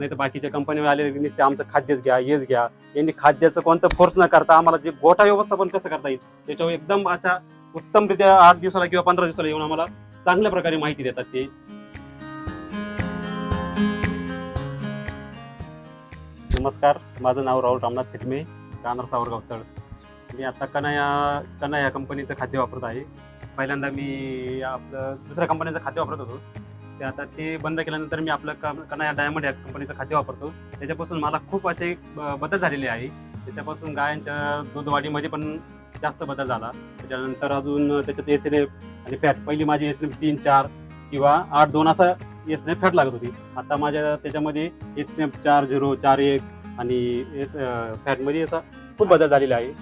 नाही तर बाकीच्या कंपनीवर आलेले नुसते आमचं खाद्यच घ्या हेच घ्या. यांनी खाद्याचं कोणतं फोर्स न करता आम्हाला जे गोठा व्यवस्थापन कसं करता येईल त्याच्यावर एकदम अशा उत्तमरित्या आठ दिवसाला किंवा पंधरा दिवसाला येऊन आम्हाला चांगल्या प्रकारे माहिती देतात ते. नमस्कार माझं नाव राहुल रामनाथ फिटमे राहणार सावरगाव तळ. मी आता कनाया कनाया कना या कंपनीचं खाद्य वापरत आहे. पहिल्यांदा मी आपलं दुसऱ्या कंपनीचं खाद्य वापरत होतो. ते आता ते बंद केल्यानंतर मी आपलं कना या डायमंड या कंपनीचं खाद्य वापरतो. त्याच्यापासून मला खूप असे बदल झालेले आहे. त्याच्यापासून गायांच्या दूध वाढीमध्ये पण जास्त बदल झाला. त्याच्यानंतर अजून त्याच्यात एस एन एफ आणि फॅट पहिली माझी एस एन एफ तीन चार किंवा आठ दोन असा एस एन एफ फॅट लागत होती. आता माझ्या त्याच्यामध्ये एस एन एफ चार झिरो चार एक आणि एस फॅटमध्ये असा खूप बदल झालेला आहे.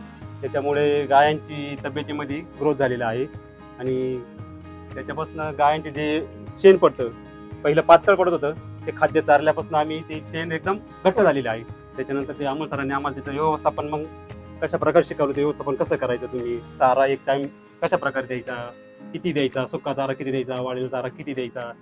त्याच्यामुळे गायांची तब्येतीमध्ये ग्रोथ झालेला आहे. आणि त्याच्यापासून गायांचे जे शेण पडतं पहिलं पातळ पडत होतं ते खाद्य चारल्यापासून आम्ही ते शेण एकदम घट्ट झालेलं आहे. त्याच्यानंतर ते अमोल सरांनी आम्हाला त्याचं व्यवस्थापन मग कशा प्रकारे शिकवलं ते व्यवस्थापन कसं करायचं तुम्ही? चारा एक टाइम कशा प्रकारे द्यायचा? किती द्यायचा? सुका चारा किती द्यायचा? वाळलेला चारा किती द्यायचा?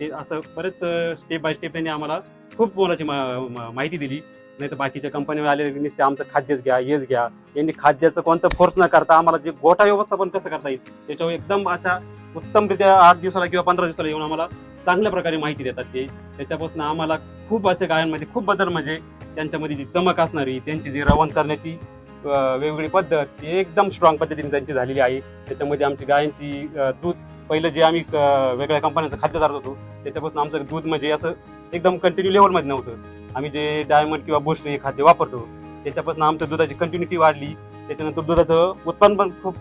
ते असं बरेच स्टेप बाय स्टेप त्यांनी आम्हाला खूप मोलाची मा- माहिती दिली. नाही तर बाकीच्या कंपनीवर आलेले नुसते आमचं खाद्यच घ्या हेच घ्या. यांनी खाद्याचं कोणतं फोर्स न करता आम्हाला जे गोठा व्यवस्थापन कसं करता येईल त्याच्यावर एकदम अशा उत्तमरित्या आठ दिवसाला किंवा पंधरा दिवसाला येऊन आम्हाला चांगल्या प्रकारे माहिती देतात ते. त्याच्यापासून आम्हाला खूप असे गायांमध्ये खूप बदल म्हणजे त्यांच्यामध्ये जी चमक असणारी त्यांची जी रवण करण्याची वेगवेगळी पद्धत ती एकदम स्ट्रॉंग पद्धतीने त्यांची झालेली आहे. त्याच्यामध्ये आमची गायांची दूध पहिलं जे आम्ही वेगळ्या कंपन्यांचं खाद्य चालत होतो त्याच्यापासून आमचं दूध म्हणजे असं एकदम कंटिन्यू लेवलमध्ये नव्हतं. आम्ही जे डायमंड किंवा बोस्ट हे खाद्य वापरतो त्याच्यापासून आमच्या दुधाची कंटिन्युटी वाढली. त्याच्यानंतर दुधाचं उत्पन्न पण खूप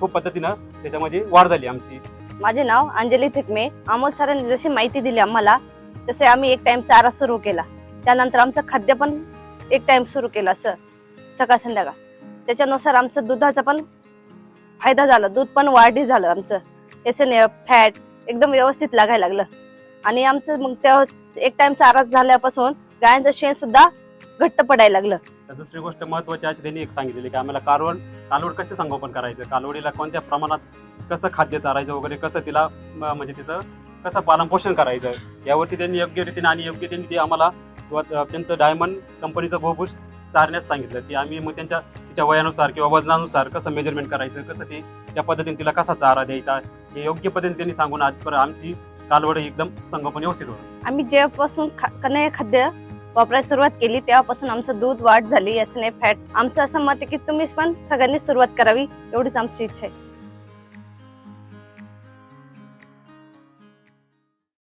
खूप पद्धतीनं त्याच्यामध्ये वाढ झाली आमची. माझे नाव अंजली थिकमे. अमोल सरांनी जशी माहिती दिली आम्हाला तसे आम्ही एक टाइम चारा सुरू केला. त्यानंतर आमचं खाद्य पण एक टाइम सुरू केला सर सकाळ संध्याकाळ. त्याच्यानुसार आमचं दुधाचा पण फायदा झाला. दूध पण वाढी झालं आमचं. एस एन एफ फॅट एकदम व्यवस्थित लागायला लागलं. आणि आमचं मग त्या एक टाइम चारा झाल्यापासून गायांचं शेण सुद्धा घट्ट पडायला लागलं. तर दुसरी गोष्ट महत्वाची अशी त्यांनी एक सांगितलेली की आम्हाला कालवड कालवड कसे संगोपन करायचं? कालवडीला कोणत्या प्रमाणात कसं खाद्य चारायचं वगैरे कसं तिला म्हणजे तिचं कसं पालन पोषण करायचं? यावरती त्यांनी योग्य रीतीने आणि योग्य त्यांनी ते आम्हाला किंवा त्यांचं डायमंड कंपनीचं गोबूस चारण्यास सांगितलं. की आम्ही मग त्यांच्या तिच्या वयानुसार किंवा वजनानुसार कसं मेजरमेंट करायचं कसं ते त्या पद्धतीने तिला कसा चारा द्यायचा हे योग्य पद्धतीने त्यांनी सांगून आजपर्यंत आमची कालवड एकदम संगोपन व्यवस्थित होतं. आम्ही जेव्हापासून खा- खाद्य वापरायला सुरुवात केली तेव्हापासून आमचं दूध वाढ झाली याचं नाही फॅट आमचं असं मत आहे की तुम्हीच पण सगळ्यांनी सुरुवात करावी एवढीच आमची इच्छा आहे.